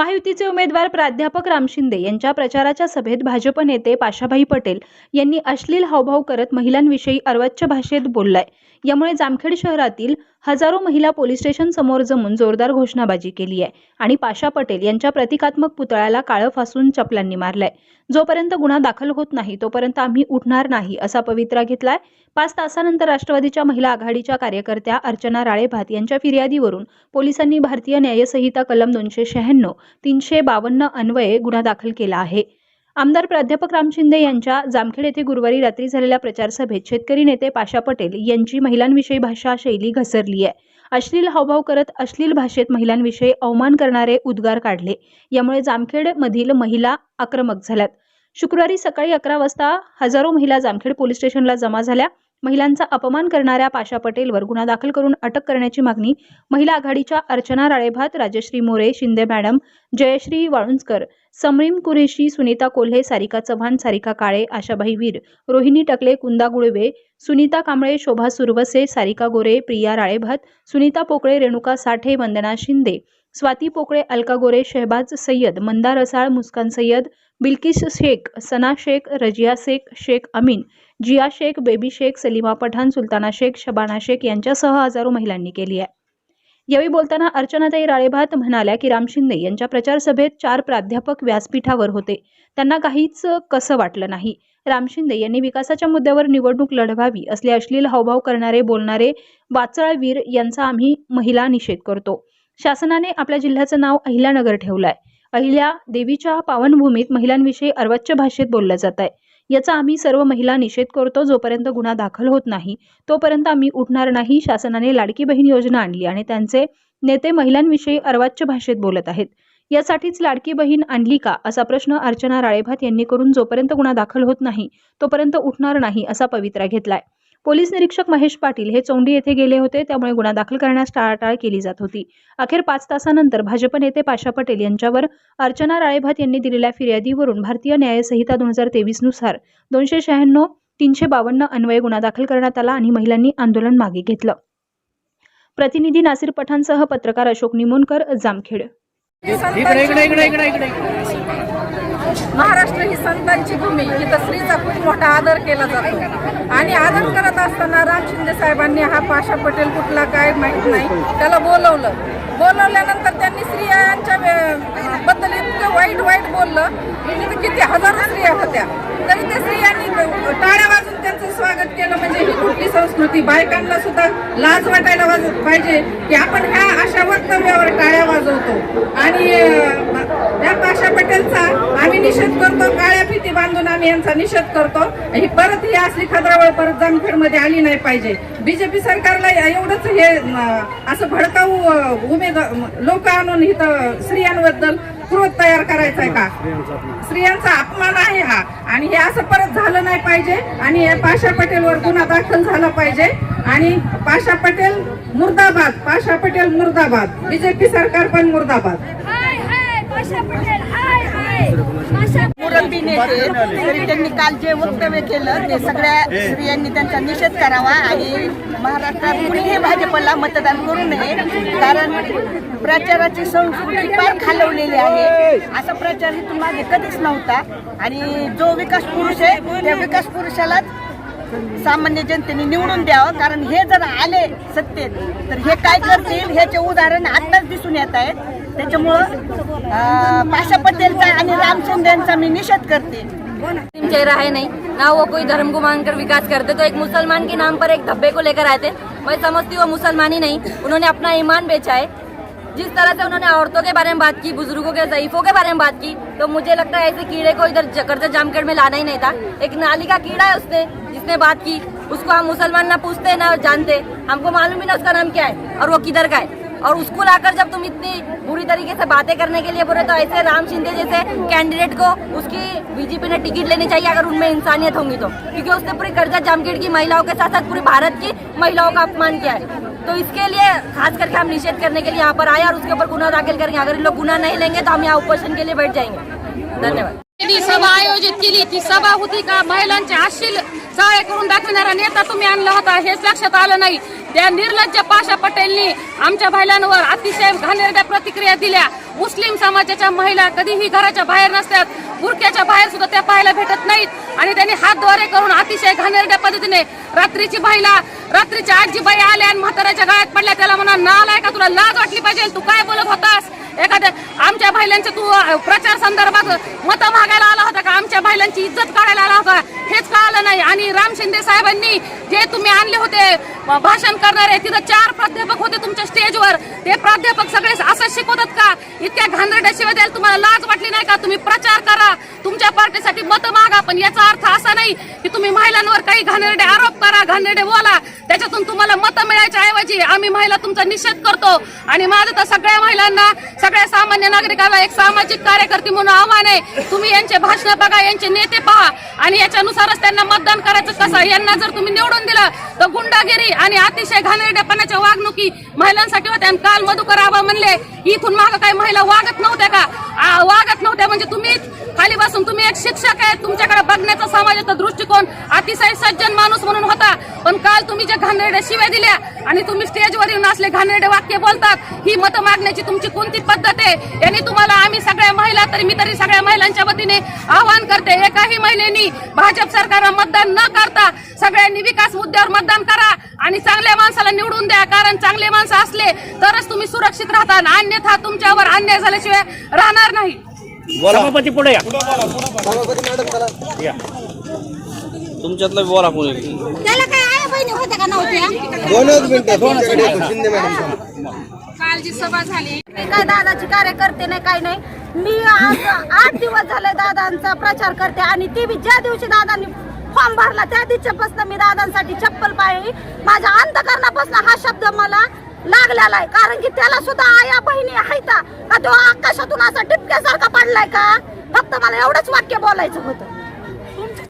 महायुतीचे उमेदवार प्राध्यापक राम शिंदे यांच्या प्रचाराच्या सभेत भाजप नेते पाशाभाई पटेल यांनी अश्लील हावभाव करत महिलांविषयी अर्वाच्य भाषेत बोललाय. यामुळे जामखेड शहरातील हजारो महिला पोलीस स्टेशन समोर जमून जोरदार घोषणाबाजी केली आहे. आणि पाशा पटेल यांच्या प्रतिकात्मक पुतळ्याला काळं फासून चपलांनी मारलंय. जोपर्यंत गुन्हा दाखल होत नाही तोपर्यंत आम्ही उठणार नाही असा पवित्रा घेतलाय. पाच तासानंतर राष्ट्रवादीच्या महिला आघाडीच्या कार्यकर्त्या अर्चना राळेभात यांच्या फिर्यादीवरून पोलिसांनी भारतीय न्यायसंहिता कलम दोनशे शहाण्णव तीनशे बावन्न अन्वये गुन्हा दाखल केला आहे. आमदार प्राध्यापक राम शिंदे यांच्या जामखेड येथे गुरुवारी रात्री झालेल्या प्रचारसभेत शेतकरी नेते पाशा पटेल यांची महिलांविषयी भाषा शैली घसरली आहे. अश्लील हावभाव करत अश्लील भाषेत महिलांविषयी अवमान करणारे उद्गार काढले. यामुळे जामखेडमधील महिला आक्रमक झाल्यात. शुक्रवारी सकाळी अकरा वाजता हजारो महिला जामखेड पोलीस स्टेशनला जमा झाल्या. महिलांचा अपमान करणाऱ्या पाशा पटेलवर गुन्हा दाखल करून अटक करण्याची मागणी महिला आघाडीच्या अर्चना राळेभात राजश्री मोरे शिंदे मॅडम जयश्री वाळुंजकर समरीम कुरेशी सुनीता कोल्हे सारिका चव्हाण सारिका काळे आशाबाई वीर रोहिणी टकले कुंदा गुळवे सुनीता कांबळे शोभा सुरवसे सारिका गोरे प्रिया राळेभात सुनीता पोकळे रेणुका साठे वंदना शिंदे स्वाती पोकळे अलका गोरे शहबाज सय्यद मंदा रसाळ मुस्कान सय्यद बिल्किस शेख सना शेख रजिया शेख शेख अमीन जिया शेख बेबी शेख सलीमा पठाण सुलताना शेख शबाना शेख यांच्यासह हजारो महिलांनी केली आहे. यावेळी बोलताना अर्चनाताई राळेभात म्हणाल्या की राम शिंदे यांच्या प्रचार सभेत चार प्राध्यापक व्यासपीठावर होते. त्यांना काहीच कसं वाटलं नाही. राम शिंदे यांनी विकासाच्या मुद्द्यावर निवडणूक लढवावी असले अश्लील हावभाव करणारे बोलणारे वाचळवीर यांचा आम्ही महिला निषेध करतो. शासनाने आपल्या जिल्ह्याचं नाव अहिल्यानगर ठेवलंय. अहिल्या देवीच्या पावनभूमीत महिलांविषयी अर्वाच्य भाषेत बोललं जात आहे याचा आम्ही सर्व महिला निषेध करतो जोपर्यंत गुन्हा दाखल होत नाही तोपर्यंत आम्ही उठणार नाही शासनाने लाडकी बहीण योजना आणली आणि त्यांचे नेते महिलांविषयी अर्वाच्य भाषेत बोलत आहेत. यासाठीच लाडकी बहीण आणली का असा प्रश्न अर्चना राळेभात यांनी करून जोपर्यंत गुन्हा दाखल होत नाही तोपर्यंत उठणार नाही असा पवित्रा घेतलाय. पोलीस निरीक्षक महेश पाटील हे चौंडी येथे गेले होते त्यामुळे गुन्हा दाखल करण्यास टाळाटाळ केली जात होती. अखेर पाच तासानंतर भाजप नेते पाशा पटेल यांच्यावर अर्चना राळेभात यांनी दिलेल्या फिर्यादीवरून भारतीय न्यायसंहिता दोन हजार तेवीसनुसार दोनशे शहाण्णव तीनशे बावन्न अन्वये गुन्हा दाखल करण्यात आला आणि महिलांनी आंदोलन मागे घेतलं. प्रतिनिधी नासिर पठाणसह पत्रकार अशोक निमोनकर जामखेड. महाराष्ट्र ही संतांची भूमी इथं स्त्रीचा खूप मोठा आदर केला जातो. आणि आदर करत असताना राम शिंदे साहेबांनी हा पाशा पटेल कुठला काय माहीत नाही त्याला बोलवलं. बोलवल्यानंतर त्यांनी स्त्रियांच्या बद्दल इतकं वाईट वाईट बोललं तिथे किती हजारो स्त्रिया होत्या तरी त्या स्त्रियांनी टाळ्या वाजून त्यांचं स्वागत केलं म्हणजे ही कुठली संस्कृती बायकांना सुद्धा लाज वाटायला वाज पाहिजे की आपण ह्या अशा वक्तव्यावर टाळ्या वाजवतो. आणि त्या पाशा पटेलचा आम्ही निषेध करतो काळ्या फिती बांधून आम्ही यांचा निषेध करतो. ही परत ही असली खदरावळ परत जामखेडमध्ये आली नाही पाहिजे. बीजेपी सरकारला एवढंच हे असं भडकाऊ उमेद लोक आणून इथं स्त्रियांबद्दल क्रोध तयार करायचा आहे का? स्त्रियांचा अपमान. आहे हा. आणि हे असं परत झालं नाही पाहिजे. आणि हे पाशा पटेलवर गुन्हा दाखल झाला पाहिजे. आणि पाशा पटेल मुर्दाबाद पाशा पटेल मुर्दाबाद. बीजेपी सरकार पण मुर्दाबाद हाय हाय पाशा पटेल हाय हाय नेते तरी त्यांनी काल जे वक्तव्य केलं ते सगळ्या स्त्रियांनी त्यांचा निषेध करावा आणि महाराष्ट्रात कुणीही भाजपला मतदान करू नये कारण प्रचाराची संस्कृती फार खालवलेली आहे. असा प्रचार इथून मागे कधीच नव्हता. आणि जो विकास पुरुष आहे त्या विकास पुरुषालाच सामान्य जनतेने निवडून द्यावं कारण हे जर आले सत्तेत तर हे काय करतील ह्याचे उदाहरण आत्ताच दिसून येत आहे अं, पाशा निषेध करते. चेहरा है नहीं. ना वो कोई धर्म को मानकर विकास करते. तो एक मुसलमान के नाम पर एक धब्बे को लेकर आए थे. मैं समझती हूँ मुसलमान ही नहीं. उन्होंने अपना ईमान बेचा है. जिस तरह से उन्होंने औरतों के बारे में बात की बुज़ुर्गों के ज़यीफों के बारे में बात की तो मुझे लगता है ऐसे कीड़े को इधर जकरते जामखेड़ में लाना ही नहीं था. एक नाली का कीड़ा है उसने जिसने बात की. उसको हम मुसलमान ना पूछते ना जानते. हमको मालूम ही ना उसका नाम क्या है और वो किधर का है. और उसको लाकर जब तुम इतनी बुरी तरीके से बातें करने के लिए बोले तो ऐसे राम शिंदे जैसे कैंडिडेट को उसकी बीजेपी ने टिकट लेनी चाहिए अगर उनमें इंसानियत होंगी तो। क्योंकि उसने पूरी कर्जा जामखेड़ की महिलाओं के साथ साथ पूरी भारत की महिलाओं का अपमान किया है। तो इसके लिए खास करके हम निषेध करने के लिए यहाँ पर आए और उसके ऊपर गुना दाखिल करेंगे। अगर इन लोग गुना नहीं लेंगे तो हम यहाँ उपोषण के लिए बैठ जाएँगे। धन्यवाद। सभा आयोजित केली ती सभा होती का महिलांचे अश्लील सहाय्य करून दाखविणारा नेता तुम्ही आणला होता हेच लक्षात आलं नाही। त्या निर्लज्ज पाशा पटेलनी आमच्या महिलांवर अतिशय घाणेरड्या प्रतिक्रिया दिल्या. मुस्लिम समाजाच्या महिला कधीही घराच्या बाहेर नसतात. बुरक्याच्या बाहेर सुद्धा त्या पाहायला भेटत नाहीत. आणि त्यांनी हातद्वारे करून अतिशय घाणेरड्या पद्धतीने रात्रीची महिला रात्रीच्या आजीबाई आल्या आणि म्हाताऱ्याच्या गळ्यात पडल्या. त्याला म्हणा नाल आहे का तुला? लाज वाटली पाहिजे. तू काय बोलत होतास? एखाद्या आमच्या महिलांच्या तू प्रचार संदर्भात मतं मागायला आला होता का? आमच्या महिलांची इज्जत काढायला आला होता. हेच कळालं नाही. आणि राम शिंदे साहेबांनी जे तुम्ही आणले होते भाषण करणारे तिथं चार प्राध्यापक होते तुमच्या स्टेजवर. ते प्राध्यापक सगळे असं शिकवतात का? इतक्या घाणरड्या शिवाय द्यायला तुम्हाला लाज वाटली नाही का? तुम्ही प्रचार करा. तुमच्या पार्टीसाठी मत मागा. पण याचा अर्थ असा नाही की तुम्ही महिलांवर काही घाणेरडे आरोप करा घाणेरडे बोला. त्याच्यातून तुम्हाला मतं मिळायच्या ऐवजी आम्ही महिला तुमचा निषेध करतो. आणि माझं तर सगळ्या महिलांना सगळ्या सामान्य नागरिकाला एक सामाजिक कार्यकर्ते म्हणून आव्हान आहे. तुम्ही यांचे भाषण बघा यांचे नेते पहा. आणि याच्यानुसारच त्यांना मतदान करायचं कसं? यांना जर तुम्ही निवडून दिलं तर गुंडागिरी आणि अतिशय घाणेरड्यापणाच्या वागणुकी महिलांसाठी होत्या. आणि काल मधुकर आबा म्हणले इथून मागं काही महिला वागत नव्हत्या का? आ, वागत नव्हत्या म्हणजे तुम्ही खाली बसून तुम्ही एक शिक्षक आहे तुमच्याकडे बघण्याचा समाजाचा दृष्टिकोन अतिशय सज्जन माणूस म्हणून होता. पण काल तुम्ही जे घाणेरड्या शिव्या दिल्या आणि तुम्ही स्टेजवर येऊन असले घाणेरडे वाक्य बोलतात ही मत मागण्याची तुमची कोणती पद्धत आहे याने तुम्हाला आम्ही सगळ्या महिला तरी मी तरी सगळ्या महिलांच्या वतीने आवाहन करते एकाही महिलेनी भाजप सरकारला मतदान न करता सगळ्यांनी विकास मुद्द्यावर मतदान करा आणि चांगल्या माणसाला निवडून द्या कारण चांगले माणसं असले तरच तुम्ही सुरक्षित राहता आणि अन्यथा तुमच्यावर अन्याय झाल्याशिवाय राहणार नाही. सभापती पुढे या. या. तुमच्यातलं बोला कोणी. त्याला काय आया बहिणी होत्या का नव्हत्या? दोनच मिनिटं तुमच्याकडे येतो, शिंदे मॅडम मी काय दादाची कार्यकर्ते नाही काय नाही. मी आज आठ दिवस झाले दादांचा प्रचार करते आणि ती बी ज्या दिवशी दादांनी फॉर्म भरला त्या दिवशीपासून मी दादांसाठी चप्पल पाळली. माझ्या अंतकरणापासून हा शब्द मला लागलेला आहे कारण की त्याला सुद्धा आया बहिणी आहेत का तो आकाशातून असा टिपक्यासारखा पडलाय का? फक्त मला एवढंच वाक्य बोलायचं होतं.